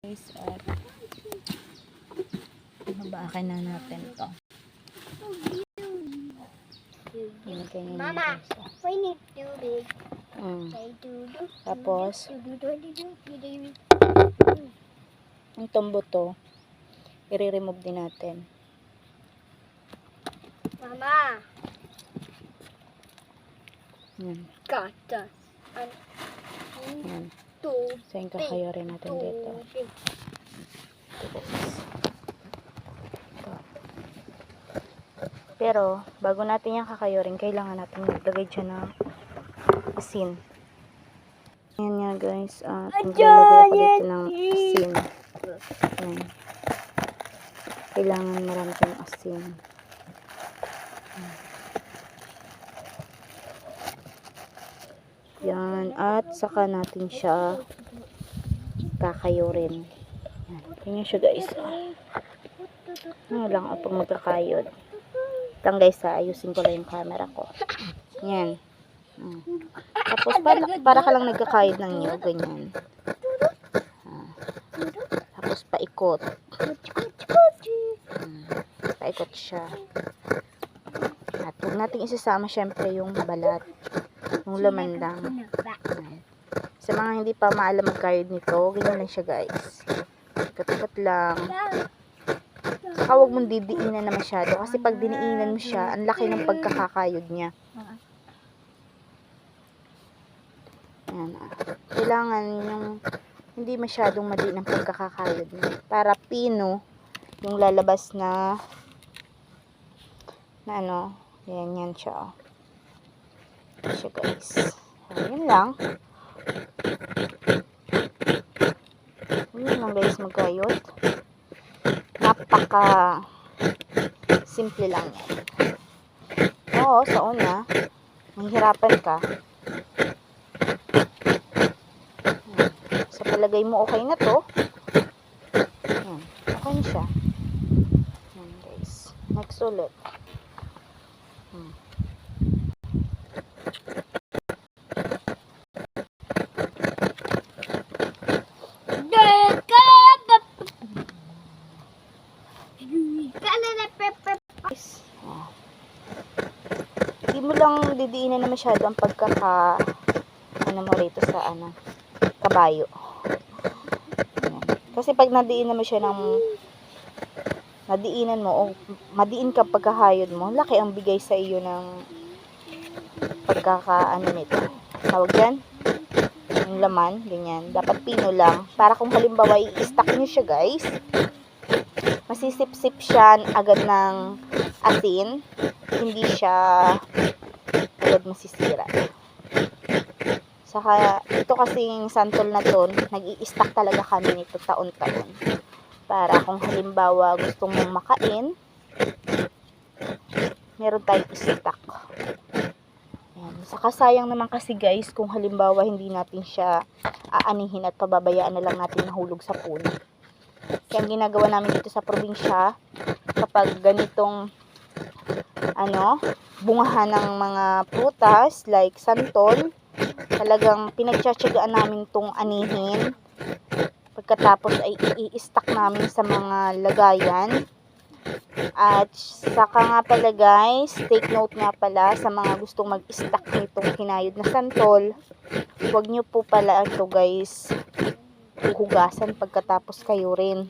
guys at habakan na natin to. Ilagay na Mama. We need this. Mm. Tapos, yung tombo to, i-remove din natin. Mama, Yan. got us. Yan. So, yung kakayorin natin dito. Ito. Pero, bago natin yung kakayorin, kailangan natin maglagay dyan ng asin. Ayan nga guys, at maglalagay ako dito ng asin. Ayan. Kailangan marami tayong asin. At saka natin siya kakayorin. Yan. Ganyan siya guys. Ano lang pag magkakayod. Lang guys ha, ayusin ko lang yung camera ko. Yan. Mm. Tapos para, para ka lang nagkakayod ng iyo, ganyan. Ah. Tapos paikot. Mm. Paikot siya. At huwag natin isasama syempre yung balat. Yung laman lang. Sa mga hindi pa maalam magkayod nito, ganyan lang siya guys. Ikot-ikot lang. Saka huwag mong didiinan na masyado. Kasi pag diniinan mo siya, ang laki ng pagkakakayod niya. Yan. ah. Kailangan yung hindi masyadong mali ng pagkakakayod niya. Para pino yung lalabas na na ano, yan yan siya. Oh. Siya guys. Yan lang. Yun lang guys magkayod. Napaka simple lang yan. Oo, sa una, mahihirapan ka. Sa palagay mo okay na to. Yan. Okay na siya. Yan guys. Next ulit. Hmm. Guys, ah. Hindi mo lang didiinan na masyado ang pagkaka ano mo rito sa ano kabayo. Kasi pag nadiinan mo siya ng nadiinan mo o madiin ka pagkahayod mo, laki ang bigay sa iyo ng pagkaka ano nito. Tawag yan? Yung laman, ganyan. Dapat pino lang. Para kung halimbawa i-stack nyo siya guys, masisip-sip siya agad ng asin. Hindi siya agad masisira. Saka, ito kasing santol na to, nag stack talaga kami nito taon-taon. Para kung halimbawa gusto mong makain, meron tayong stock. Ayan. Saka sayang naman kasi guys, kung halimbawa hindi natin siya aanihin at pababayaan na lang natin nahulog sa puno. Kaya ang ginagawa namin dito sa probinsya, kapag ganitong ano, bungahan ng mga prutas like santol, talagang pinagtsatsagaan namin tong anihin. Pagkatapos ay i-stack namin sa mga lagayan. At saka nga pala guys, take note nga pala sa mga gustong mag-stack nitong kinayod na santol. Huwag nyo po pala ito guys hugasan pagkatapos kayo rin.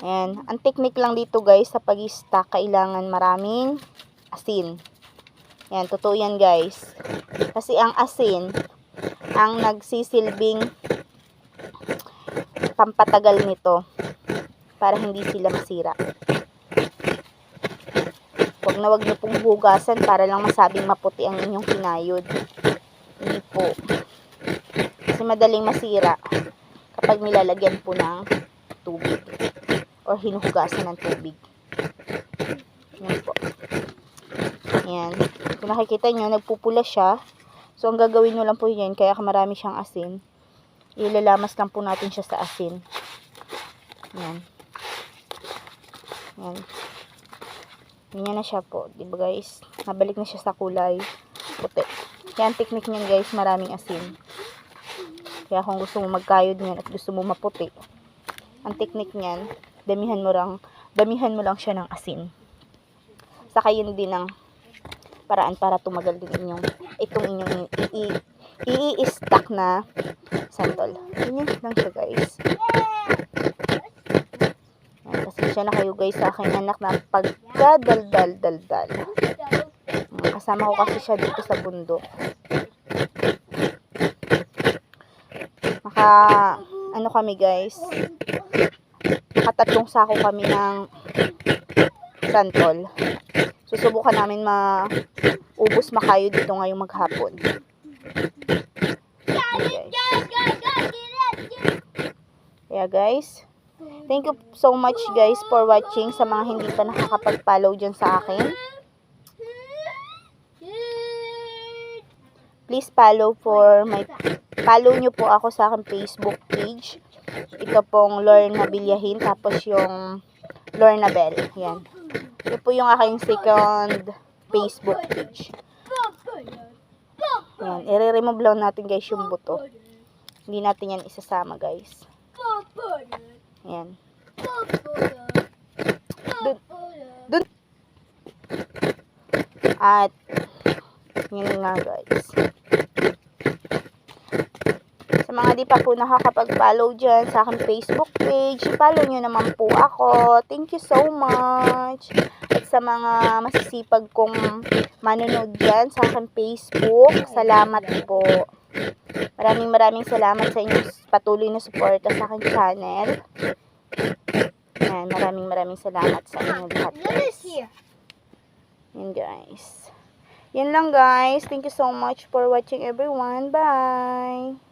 Ayan. Ang technique lang dito guys sa pag-stack, kailangan maraming asin. Ayan, totoo yan guys. Kasi ang asin, ang nagsisilbing pampatagal nito para hindi sila masira. Huwag na huwag nyo pong hugasan para lang masabing maputi ang inyong kinayod. Hindi po. Kasi madaling masira kapag nilalagyan po ng tubig or hinuhugasan ng tubig. Yan po. Yan. Kung nakikita nyo, nagpupula siya. So, ang gagawin nyo lang po yun, kaya marami siyang asin. Ilalamas lang po natin siya sa asin. Yan. Yan. Ganyan na siya po. Diba guys? Nabalik na siya sa kulay puti. Yan, technique niyan guys. Maraming asin. Kaya kung gusto mo magkayod niyan at gusto mo maputi, ang technique niyan, damihan mo lang, damihan mo lang siya ng asin. Saka yun din ang paraan para tumagal din inyong, itong inyong i- i- i-stack na santol. Ganyan lang siya guys. Yan, pasensya na kayo guys sa aking anak na pagkadaldal-daldal. Kasama ko kasi siya dito sa bundok. Maka, ano kami guys, nakatatlong sako kami ng santol. Susubukan namin maubos makayo dito ngayong maghapon. Guys. Kaya guys, thank you so much guys for watching sa mga hindi pa nakakapag-follow dyan sa akin. Please follow for my follow nyo po ako sa aking Facebook page. Ito pong Lorna Bilyahin tapos yung Lorna Bell. Yan. Ito po yung aking second Facebook page. Yan. I-remove lang natin guys yung buto. Hindi natin yan isasama guys. Yan. Dun. At yun nga guys. Mga di pa po nakakapag-follow dyan sa aking Facebook page, follow nyo naman po ako. Thank you so much. At sa mga masisipag kong manonood dyan sa aking Facebook, salamat po. Maraming maraming salamat sa inyong patuloy na suporta sa aking channel. Yan, maraming maraming salamat sa inyong lahat. guys. Yan guys. Yan lang guys. Thank you so much for watching everyone. Bye!